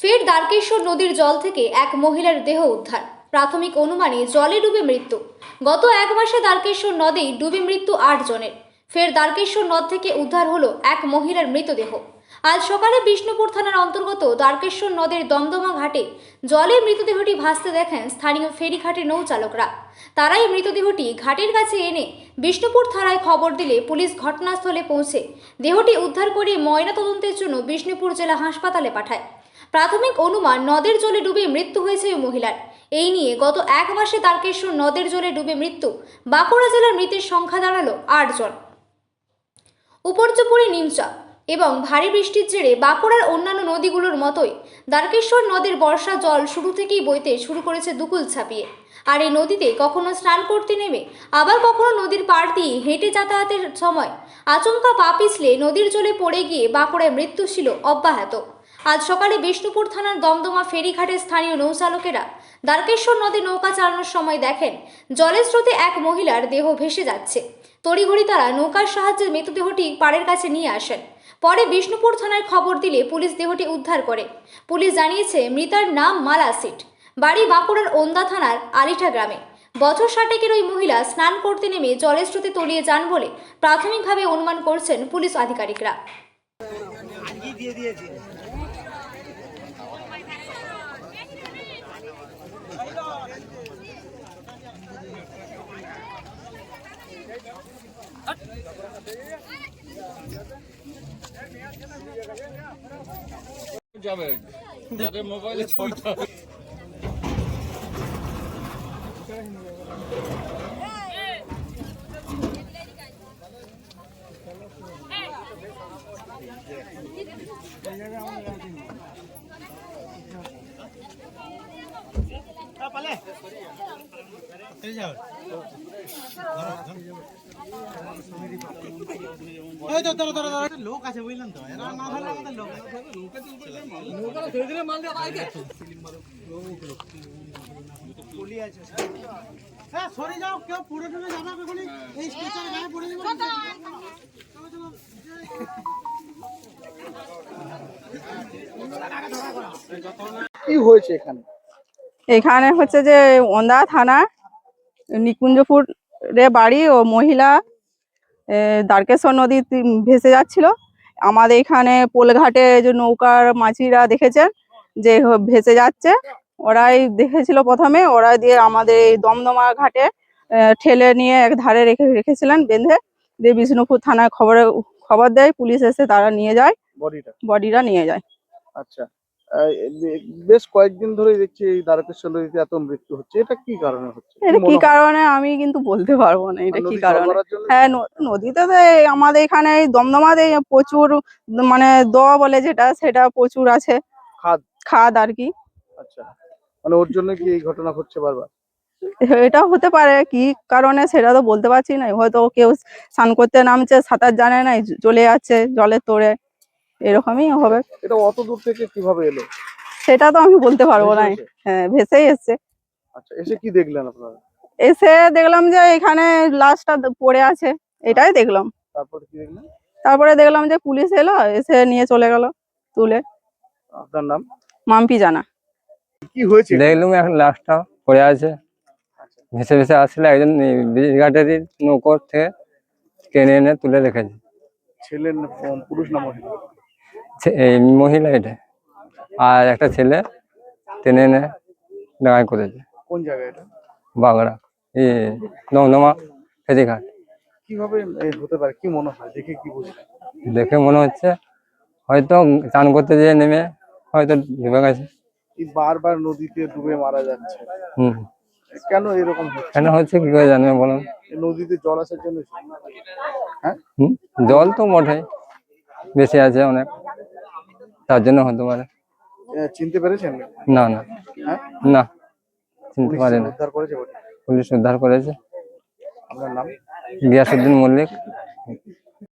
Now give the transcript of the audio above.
ফের দ্বারকেশ্বর নদীর জল থেকে এক মহিলার দেহ উদ্ধার। প্রাথমিক অনুমানে জলে ডুবে মৃত্যু। গত এক মাসে দ্বারকেশ্বর নদে ডুবে মৃত্যু আট জনের। ফের দ্বারকেশ্বর নদ থেকে উদ্ধার হলো এক মহিলার মৃতদেহ। আজ সকালে বিষ্ণুপুর থানার অন্তর্গত দ্বারকেশ্বর নদের দমদমা ঘাটে জলে মৃতদেহটি ভাসতে দেখেন স্থানীয় ফেরিঘাটের নৌচালকরা। তারাই মৃতদেহটি ঘাটের কাছে এনে বিষ্ণুপুর থানায় খবর দিলে পুলিশ ঘটনাস্থলে পৌঁছে দেহটি উদ্ধার করে ময়নাতদন্তের জন্য বিষ্ণুপুর জেলা হাসপাতালে পাঠায়। প্রাথমিক অনুমান নদের জলে ডুবে মৃত্যু হয়েছে ওই মহিলার। এই নিয়ে গত এক মাসে তারকেশ্বর নদের জলে ডুবে মৃত্যু। বাঁকুড়া জেলার মৃতের সংখ্যা দাঁড়াল আট জন। উপর্যপুরি নিমচা এবং ভারী বৃষ্টির জেরে বাঁকুড়ার অন্যান্য নদীগুলোর মতোই দ্বারকেশ্বর নদের বর্ষা জল শুরু থেকেই বইতে শুরু করেছে দুকুল ছাপিয়ে। আর এই নদীতে কখনো স্নান করতে নেমে, আবার কখনো নদীর পাড় দিয়ে হেঁটে যাতায়াতের সময় আচমকা পা পিছলে নদীর জলে পড়ে গিয়ে বাঁকুড়ায় মৃত্যু ছিল অব্যাহত। আজ সকালে বিষ্ণুপুর থানার দমদমা ফেরিঘাটের স্থানীয় নৌচালকেরা দ্বারকেশ্বর নদে নৌকা চালানোর সময় দেখেন, জলের স্রোতে এক মহিলার দেহ ভেসে যাচ্ছে। তড়িঘড়ি তারা নৌকার সাহায্যে মৃতদেহটি পাড়ের কাছে নিয়ে আসেন। পরে বিষ্ণুপুর থানায় খবর দিলে পুলিশ দেহটি উদ্ধার করে। পুলিশ জানিয়েছে, মৃতার নাম মালা সিট বাড়ি বাঁকুড়ার ওন্দা থানার আলিঠা গ্রামে। বছর ষাটেকের ওই মহিলা স্নান করতে নেমে জলের স্রোতে তলিয়ে যান বলে প্রাথমিকভাবে অনুমান করছেন পুলিশ আধিকারিকরা। যাবে যাদের মোবাইলে ছবিটা হবে ওই তো ধরো ধরো ধরো লোক আছে বুঝলেন তো হ্যাঁ সরে যাও কেউ পুরো ডুবে যাবে এই স্টেশন গায়ে পড়ে যাবে। এখানে? হচ্ছে যে ওন্দা থানা, নিকুঞ্জপুরে বাড়ি ও মহিলা দ্বারকেশ্বর নদী ভেসে যাচ্ছিল। আমাদের এখানে পোলঘাটে যে নৌকার মাঝিরা দেখেছেন, যে ভেসে যাচ্ছে। ওরাই দেখেছিল প্রথমে ওরা দিয়ে আমাদের এই দমদমা ঘাটে ঠেলে নিয়ে এক ধারে রেখে, রেখেছিলেন বেঁধে। দিয়ে বিষ্ণুপুর থানায় খবরে খবর দেয় পুলিশ এসে তারা নিয়ে যায় বডিটা? বডিটা নিয়ে যায়। আচ্ছা। বেশ কয়েকদিন ধরে দেখছি এই দ্বারকেশ্বর নদীতে এত মৃত্যু হচ্ছে। এটা কি কারণে হচ্ছে? এটা কি কারণে আমি কিন্তু বলতে পারব না এটা কি কারণে? হ্যাঁ নদীতে তো আমাদের এখানে এই দমদমাতে প্রচুর মানে দোয়া বলে যেটা সেটা প্রচুর আছে। খাদ? খাদ আর কি। আচ্ছা। মানে ওর জন্য কি এই ঘটনা ঘটছে বারবার? এটা হতে পারে কি কারণে সেটা তো বলতে পারছি না। হয়তো কেউ স্নান করতে নামছে সাঁতার জানে না চলে যাচ্ছে জলের তোড়ে। এরকমই হবে। এটা অত দূর থেকে কীভাবে এলো? সেটা তো আমি বলতে পারব না। হ্যাঁ ভেসেই এসছে। আচ্ছা এসে কি দেখলেন আপনারা? এসে দেখলাম যে এখানে লাশটা পড়ে আছে। এটাই দেখলাম। তারপর কি দেখলেন? তারপরে দেখলাম যে পুলিশ এলো এসে নিয়ে চলে গেল তুলে। আপনার নাম? মাম্পি জানা। কি হয়েছে? দেখলুম এখন লাশটা পড়ে আছে। ভেসে ভেসে আসলে একজন ঘাটেরই নৌকর থেকে টেনে এনে তুলে রেখেছে। ছেলে না প- পুরুষ না মহিলা? এই মহিলা এটা। আর একটা ছেলে টেনে এনে ডাঙায় করেছে। কোন জায়গায় এটা? বাগড়া এই দমদমা ফেরিঘাট কীভাবে হতে পারে? কি মনে হয়? দেখে কি বুঝলেন দেখে মনে হচ্ছে হয়তো চান করতে যেয়ে নেমে হয়তো ডুবে গেছে। বারবার নদীতে ডুবে মারা যাচ্ছে। হুম। কেন এরকম হচ্ছে? কেন হচ্ছে কি করে জানবে বলুন নদীতে জল আসার জন্য হ্যাঁ? জল তো বটেই। বেশি আছে অনেক। তার জন্য হতে পারে। চিনতে পেরেছেন? না না। হ্যাঁ? না চিনতে পারে না উদ্ধার করেছে পুলিশ উদ্ধার করেছে। আপনার নাম? গিয়াসুদ্দিন মল্লিক।